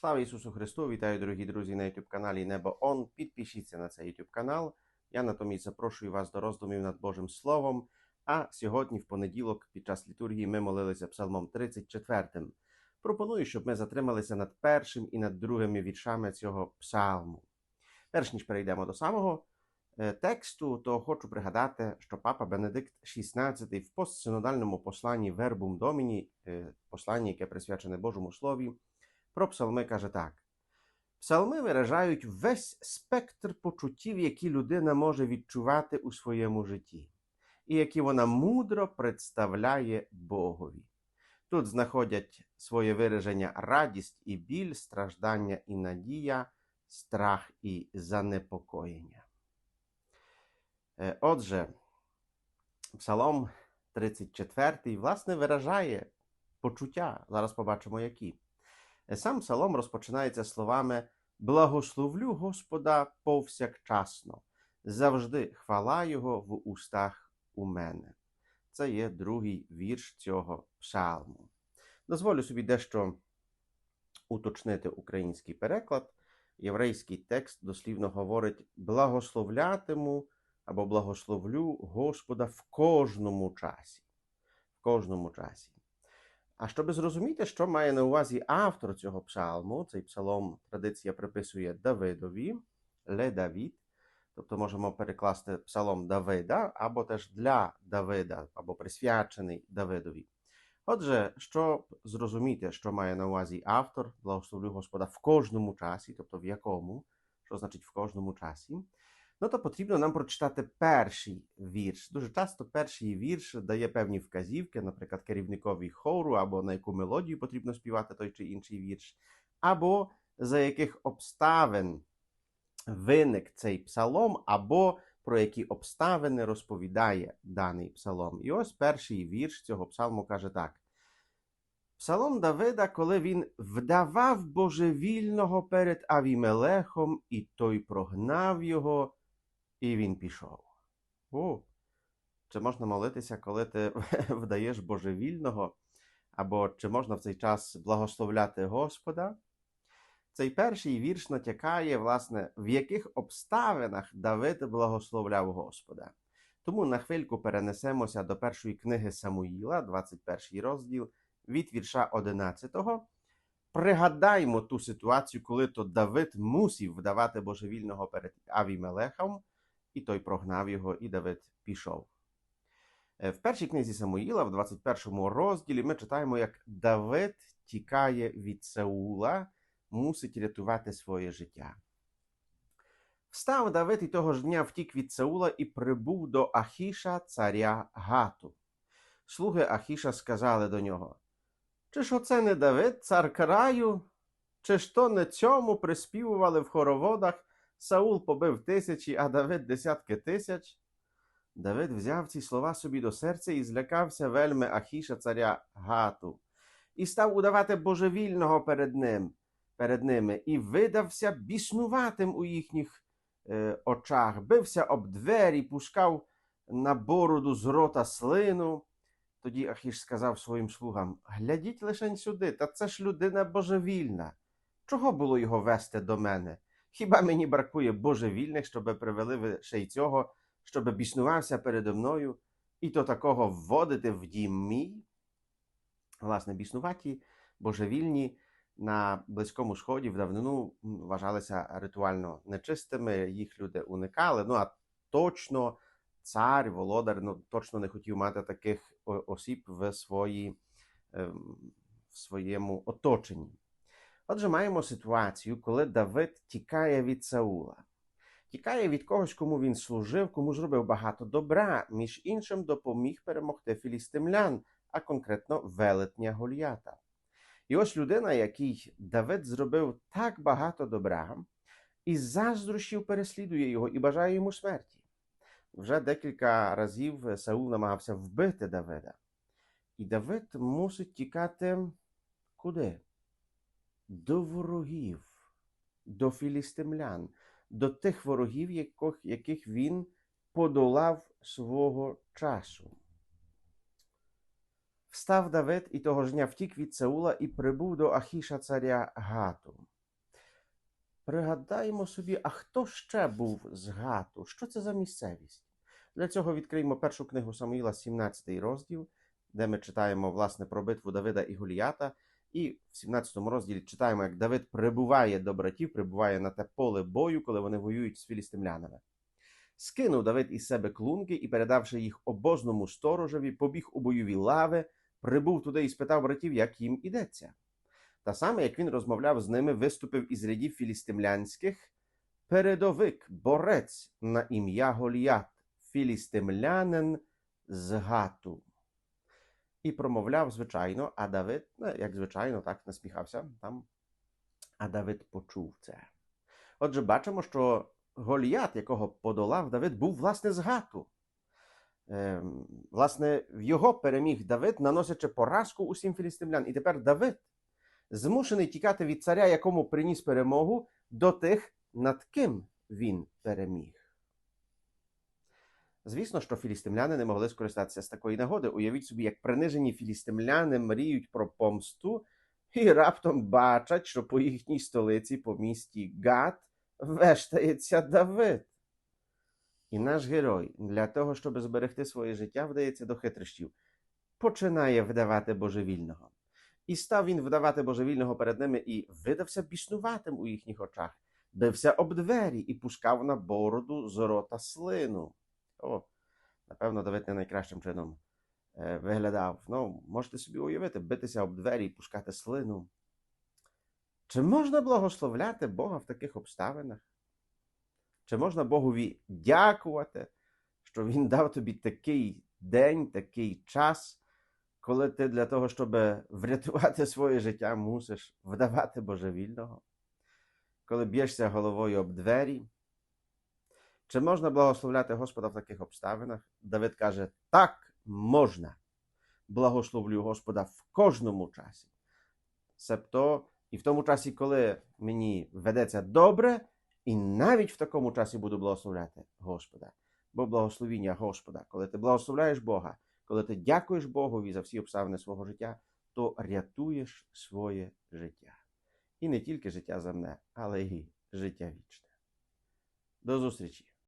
Слава Ісусу Христу! Вітаю, дорогі друзі, на YouTube каналі Небо Он. Підпишіться на цей YouTube канал. Я натомість запрошую вас до роздумів над Божим Словом. А сьогодні, в понеділок, під час літургії, ми молилися Псалмом 34. Пропоную, щоб ми затрималися над першим і над другими віршами цього псалму. Перш ніж перейдемо до самого е, тексту, то хочу пригадати, що папа Бенедикт XVI в постсинодальному посланні Domini, е, посланні, яке присвячене Божому Слові, про псалми каже так: Псалми виражають весь спектр почуттів, які людина може відчувати у своєму житті, і які вона мудро представляє Богові. Тут знаходять своє вираження радість і біль, страждання і надія, страх і занепокоєння. Е, Отже, Псалом 34, власне, виражає почуття. Зараз побачимо, які. Сам псалом розпочинається словами Благословлю Господа повсякчасно, завжди хвала Його в устах у мене. Це є другий вірш цього псалму. Дозволю собі дещо уточнити український переклад. Єврейський текст дослівно говорить благословлятиму або благословлю Господа в кожному часі. В кожному часі. А щоб зрозуміти, що має на увазі автор цього псалму, цей псалом традиція приписує Давидові, Ле Давід, тобто можемо перекласти псалом Давида, або теж для Давида, або присвячений Давидові. Отже, щоб зрозуміти, що має на увазі автор, благословлю Господа в кожному часі, тобто в якому, що значить в кожному часі, ну то потрібно нам прочитати перший вірш. Дуже часто перший вірш дає певні вказівки, наприклад, керівникові хору, або на яку мелодію потрібно співати той чи інший вірш, або за яких обставин виник цей псалом, або про які обставини розповідає даний псалом. І ось перший вірш цього псалму каже так. Псалом Давида, коли він вдавав божевільного перед Авімелехом, і той прогнав його, і він пішов. О, чи можна молитися, коли ти вдаєш божевільного? Або чи можна в цей час благословляти Господа? Цей перший вірш натякає, власне, в яких обставинах Давид благословляв Господа. Тому на хвильку перенесемося до першої книги Самуїла, 21 розділ, від вірша 11. Пригадаймо ту ситуацію, коли то Давид мусів вдавати божевільного перед Авімелехом, і той прогнав його, і Давид пішов. Е, В першій книзі Самуїла, в 21 розділі, ми читаємо, як Давид тікає від Саула, мусить рятувати своє життя. Встав Давид і того ж дня втік від Саула і прибув до Ахіша, царя Гату. Слуги Ахіша сказали до нього: Чи ж оце не Давид, цар краю? Чи ж то не цьому приспівували в хороводах Саул побив тисячі, а Давид десятки тисяч? Давид взяв ці слова собі до серця і злякався вельми Ахіша, царя Гату, і став удавати божевільного перед ним, перед ними, і видався біснуватим у їхніх е, очах, бився об двері, пускав на бороду з рота слину. Тоді Ахіш сказав своїм слугам: Глядіть лишень сюди, та це ж людина божевільна. Чого було його вести до мене? Хіба мені бракує божевільних, щоби привели ще й цього, щоби біснувався передо мною, і то такого вводити в дім мій? Власне, біснуваті, божевільні на Близькому Сході в давнину вважалися ритуально нечистими, їх люди уникали. Ну а точно цар, володар, ну точно не хотів мати таких осіб в, свої, ем, в своєму оточенні. Отже, маємо ситуацію, коли Давид тікає від Саула. Тікає від когось, кому він служив, кому зробив багато добра, між іншим допоміг перемогти філістимлян, а конкретно велетня Голіята. І ось людина, якій Давид зробив так багато добра, із заздрощів переслідує його і бажає йому смерті. Вже декілька разів Саул намагався вбити Давида. І Давид мусить тікати куди? До ворогів, до філістимлян, до тих ворогів, яких, яких він подолав свого часу. Встав Давид і того ж дня втік від Саула і прибув до Ахіша царя Гату. пригадаємо собі, а хто ще був з Гату? Що це за місцевість? Для цього відкриємо першу книгу Самуїла, 17 розділ, де ми читаємо власне про битву Давида і Голіята. І в 17 розділі читаємо, як Давид прибуває до братів, прибуває на те поле бою, коли вони воюють з філістимлянами. Скинув Давид із себе клунки і, передавши їх обозному сторожеві, побіг у бойові лави, прибув туди і спитав братів, як їм ідеться. Та саме, як він розмовляв з ними, виступив із рядів філістимлянських передовик, борець на ім'я Голіат, філістимлянин з Гату. І промовляв, звичайно, а Давид, ну, як звичайно, так насміхався там. А Давид почув це. Отже, бачимо, що Голіат, якого подолав Давид, був власне з Гату. Ем, власне, в його переміг Давид, наносячи поразку усім філістимлян. І тепер Давид змушений тікати від царя, якому приніс перемогу, до тих, над ким він переміг. Звісно, що філістимляни не могли скористатися з такої нагоди. Уявіть собі, як принижені філістимляни мріють про помсту і раптом бачать, що по їхній столиці, по місті Гат, вештається Давид. І наш герой для того, щоб зберегти своє життя, вдається до хитрощів, починає вдавати божевільного. І став він вдавати божевільного перед ними і видався біснуватим у їхніх очах, бився об двері і пускав на бороду з рота слину. О, напевно, Давид не найкращим чином е, виглядав. Ну, можете собі уявити, битися об двері пускати слину. Чи можна благословляти Бога в таких обставинах? Чи можна Богові дякувати, що Він дав тобі такий день, такий час, коли ти для того, щоб врятувати своє життя, мусиш вдавати божевільного, коли б'єшся головою об двері? Чи можна благословляти Господа в таких обставинах? Давид каже: так, можна. Благословлю Господа в кожному часі. Себто і в тому часі, коли мені ведеться добре, і навіть в такому часі буду благословляти Господа. Бо благословіння Господа, коли ти благословляєш Бога, коли ти дякуєш Богові за всі обставини свого життя, то рятуєш своє життя. І не тільки життя земне, але й життя вічне. До зустрічі!